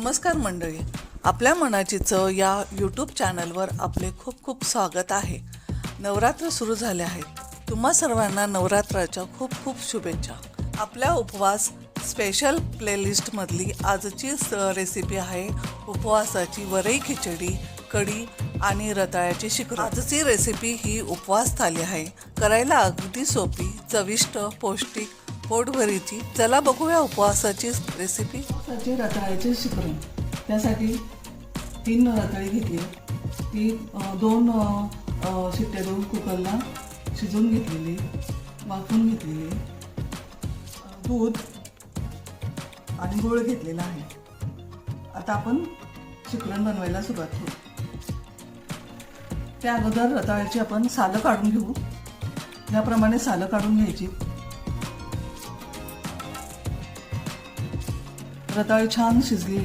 नमस्कार मंडळी. आपल्या मनाची चव या यूट्यूब चॅनलवर आपले खूप खूप स्वागत आहे. नवरात्र सुरू झाले आहेत. तुम्हा सर्वांना नवरात्राच्या खूप खूप शुभेच्छा. आपल्या उपवास स्पेशल प्लेलिस्टमधली आजची रेसिपी आहे उपवासाची वरई खिचडी कढी आणि रताळ्याची शिखर आजची रेसिपी ही उपवास थाली आहे. करायला अगदी सोपी चविष्ट पौष्टिक पोटभरीची. चला बघूया उपवासाची रेसिपी उपवासाचे रताळ्याचे शिकरण त्यासाठी तीन रताळी घेतली. ती दोन शिट्ट्या देऊन कुकरला शिजवून घेतलेली वाफून घेतलेली दूध आणि गोळ घेतलेला आहे. आता आपण शिकरण बनवायला सुरुवात करू. त्या अगोदर रताळ्याची आपण सालं काढून घेऊ. याप्रमाणे सालं काढून घ्यायची रताळी छान शिजली.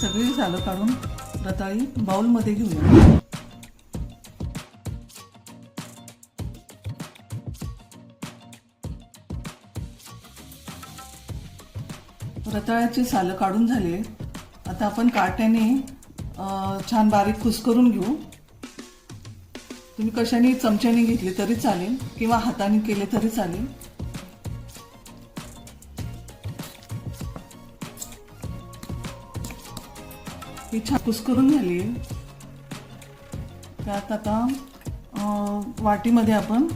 सगळी सालं काढून रताळी बाउलमध्ये घेऊया. रताळ्याची सालं काढून झाले. आता आपण काट्याने छान बारीक कुस्करून घेऊ. तुम्ही कशाने चमच्याने घेतली तरी चालेल किंवा हाताने केले तरी चालेल. ही छान करून झाली त्यात आता वाटीमध्ये आपण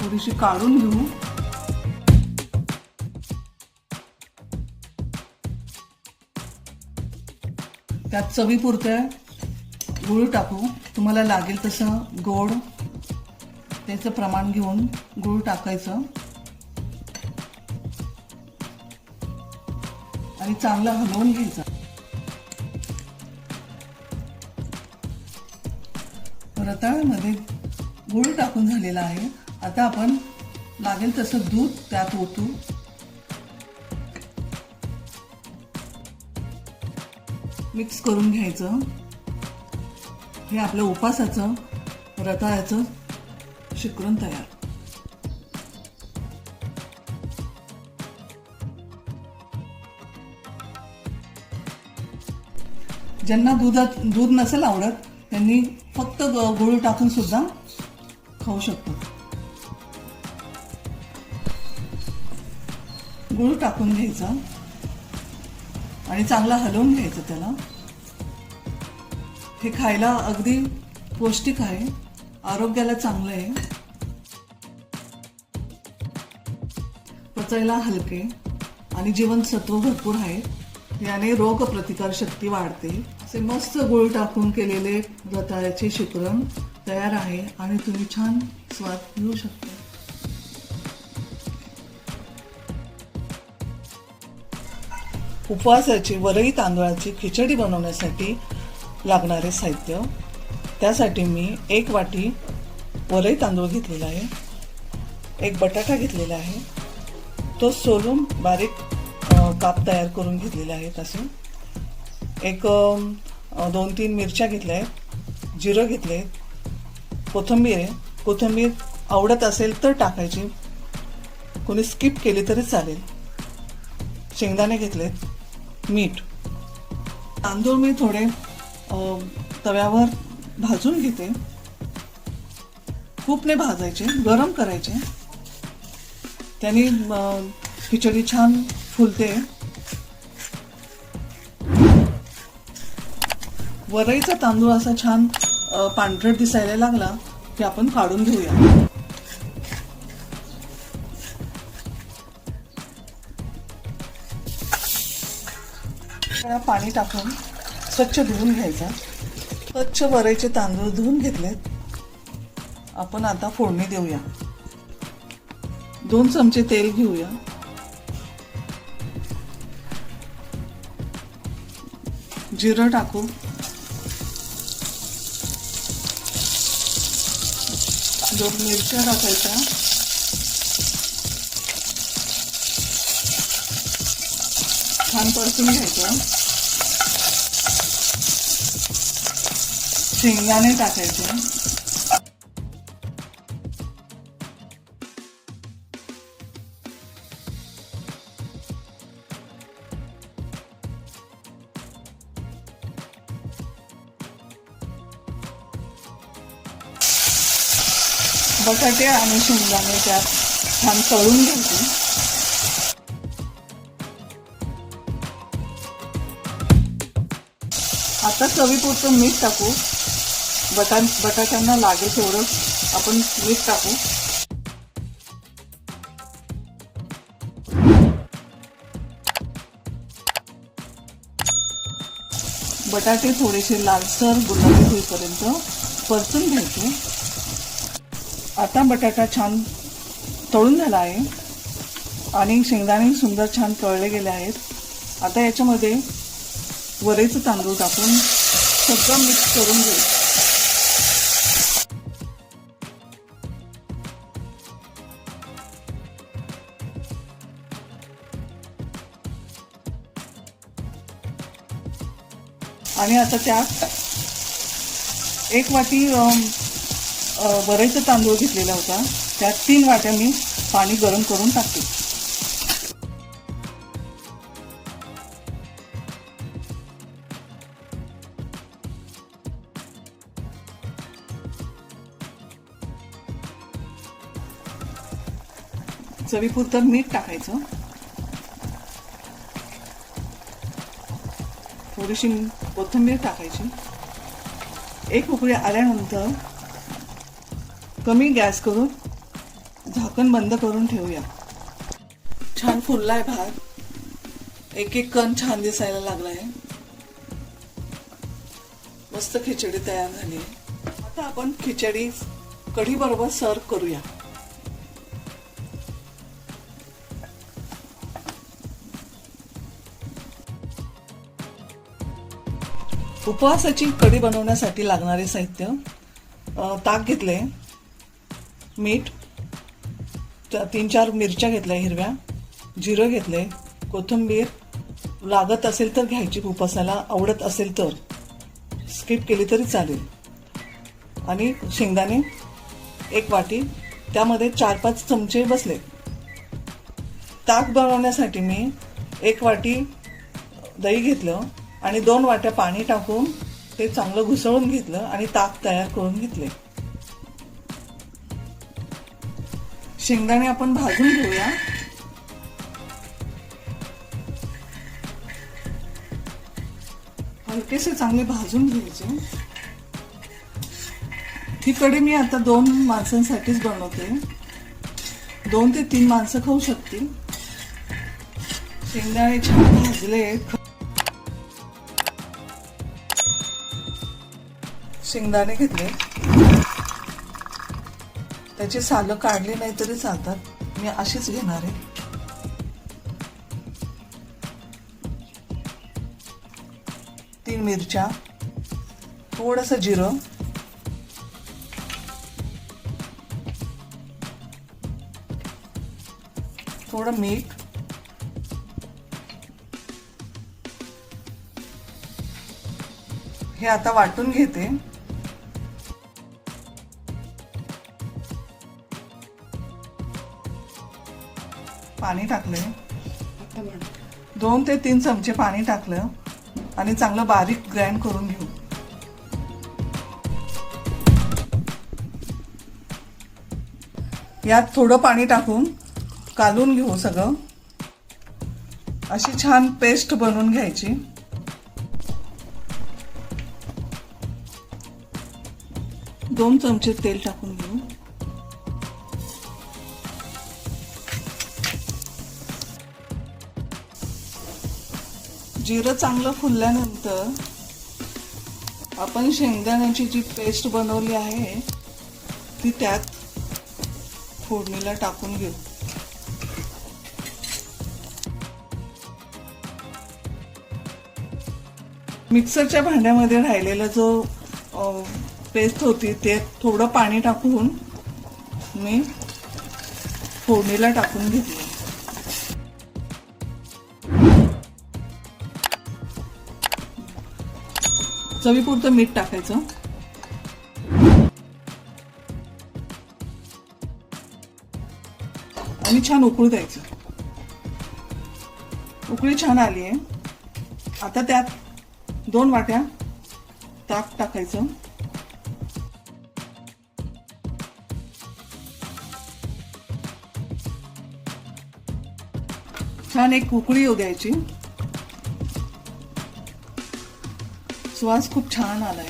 थोडीशी काढून घेऊ. त्यात चवीपुरत्या गूळ टाकू. तुम्हाला लागेल तसं गोड त्याचं प्रमाण घेऊन गूळ टाकायचं. आणि चांगलं हलवून घ्यायचं. रताळ्यामध्ये गूळ टाकून झालेला आहे. आता आपण लागेल तसं दूध त्यात ओतू. मिक्स करून घ्यायचं. हे आपलं उपासाचं रताळ्याचं शिकरण तयार. ज्यांना दुधात दूध नसेल आवडत त्यांनी फक्त गुळ टाकून सुद्धा खाऊ शकतो. गूळ टाकून घ्यायचा आणि चांगला हलवून घ्यायचं त्याला. हे खायला अगदी पौष्टिक आहे. आरोग्याला चांगलं आहे. पचायला हलके आणि जीवनसत्व भरपूर आहे. याने रोग प्रतिकार शक्ती वाढते. असे मस्त गुळ टाकून केलेले रताळ्याचे शिकरण तयार आहे आणि तुम्ही छान स्वाद घेऊ शकता. उपवासाची वरई तांदळाची खिचडी बनवण्यासाठी लागणारे साहित्य. त्यासाठी मी एक वाटी वरई तांदूळ घेतलेला आहे. एक बटाटा घेतलेला आहे. तो सोलून बारीक काप तयार करून घेतलेला आहे तसं एक दोन तीन मिरच्या घेतल्या आहेत. जिरं घेतले आहेत. कोथिंबीर आहे. कोथिंबीर आवडत असेल तर टाकायची. कोणी स्किप केली तरी चालेल. शेंगदाणे घेतलेत. मीठ. तांदूळ मी थोडे तव्यावर भाजून घेते. खूपने भाजायचे गरम करायचे. त्याने खिचडी छान फुलते. वरईचा तांदूळ असा छान पांढरट दिसायला लागला की आपण काढून घेऊया. पाणी टाकून स्वच्छ धुवून घ्यायचा. स्वच्छ वरईचे तांदूळ धुवून घेतलेत. आपण आता फोडणी देऊया. दोन चमचे तेल घेऊया. जिरं टाकू. दोन मिरच्या टाकायच्या. छान परतून घ्यायचं. शेंगदाणे टाकायचे. बटाटे आणि शेंगदाणे त्यात छान तळून घ्यायचे आता चवीपुरतं मीठ टाकू. बटा बटाट्यांना लागेल तेवढं. आपण मीठ टाकू. बटाटे थोडेसे लालसर गुलाबी होईपर्यंत परतून घ्यायचे. आता बटाटा छान तळून झाला आहे. आणि शेंगदाणे सुंदर छान तळले गेले आहेत. आता याच्यामध्ये वरेचं तांदूळ टाकून सगळं मिक्स करून घेऊ आणि आता त्यात एक वाटी बरेचसा तांदूळ घेतलेला होता. त्यात तीन वाट्या मी पाणी गरम करून टाकते. चवीपुरतं मीठ टाकायचं. थोडीशी कोथिंबीर टाकायची. एक उकळी आल्यानंतर कमी गॅस करून झाकण बंद करून ठेवूया. छान फुललाय भात. एक एक कण छान दिसायला लागलाय. मस्त खिचडी तयार झाली. आहे आता आपण खिचडी कढी बरोबर सर्व करूया. उपवासाची कढी बनवण्यासाठी लागणारे साहित्य ताक घेतले मीठ त्या तीन चार मिरच्या घेतल्या हिरव्या जिरं घेतले कोथिंबीर. लागत असेल तर घ्यायची उपासाला आवडत असेल तर. स्किप केली तरी चालेल. आणि शेंगदाणे एक वाटी त्यामध्ये चार पाच चमचे बसले. ताक बनवण्यासाठी मी एक वाटी दही घेतलं. आणि दोन वाट्या पाणी टाकून ते चांगलं घुसळून घेतलं आणि ताक तयार करून घेतले. शेंगदाणे आपण भाजून घेऊया. हलकेसे चांगले भाजून घ्यायचे. ही कढी मी आता दोन माणसांसाठीच बनवते. दोन ते तीन माणसं खाऊ शकतील. शेंगदाणे छान भाजले शेंगदाणे घेतले. त्याची सालं काढली नाही तरी चालतात. मी अशीच घेणार आहे. तीन मिरच्या थोडस जिरं थोडं मीठ हे आता वाटून घेते. पाणी टाकले दोन ते तीन चमचे पाणी टाकलं आणि चांगलं बारीक ग्राइंड करून घेऊ. यात थोडं पाणी टाकून कालून घेऊ सगळं. अशी छान पेस्ट बनवून घ्यायची. दोन चमचे तेल टाकून घेऊ. जिरं चांगलं फुलल्यानंतर आपण शेंगदाण्याची जी पेस्ट बनवली आहे ती त्यात फोडणीला टाकून घेऊ. मिक्सरच्या भांड्यामध्ये राहिलेला जो पेस्ट होती ते थोडं पाणी टाकून मी फोडणीला टाकून घेतली. चवीपुरतं मीठ टाकायचं. आणि छान उकळू द्यायचं. उकळी छान आली आहे. आता त्यात दोन वाट्या ताक टाकायचं. छान एक उकळी येऊ द्यायची. सुवास खूप छान आलाय.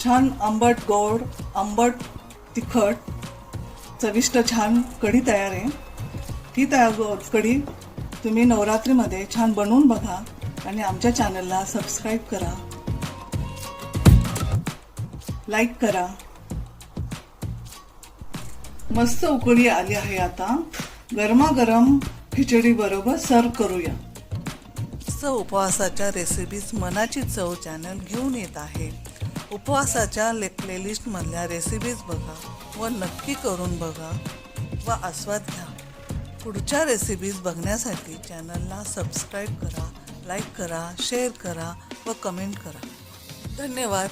छान आंबट गोड आंबट तिखट चविष्ट छान कढी तयार आहे. ही तयार कढी तुम्ही नवरात्रीमध्ये छान बनवून बघा आणि आमच्या चॅनलला सबस्क्राईब करा. लाईक करा. मस्त उकळी आली आहे आता. गरमागरम खिचडी बरोबर सर्व करूया. मस्त उपवासाच्या रेसिपीज मनाची चव चॅनल घेऊन येत आहे. उपवासाच्या ले प्लेलिस्टमधल्या रेसिपीज बघा व नक्की करून बघा व आस्वाद घ्या. पुढच्या रेसिपीज बघण्यासाठी चॅनलला सबस्क्राईब करा लाईक करा शेअर करा व कमेंट करा. धन्यवाद.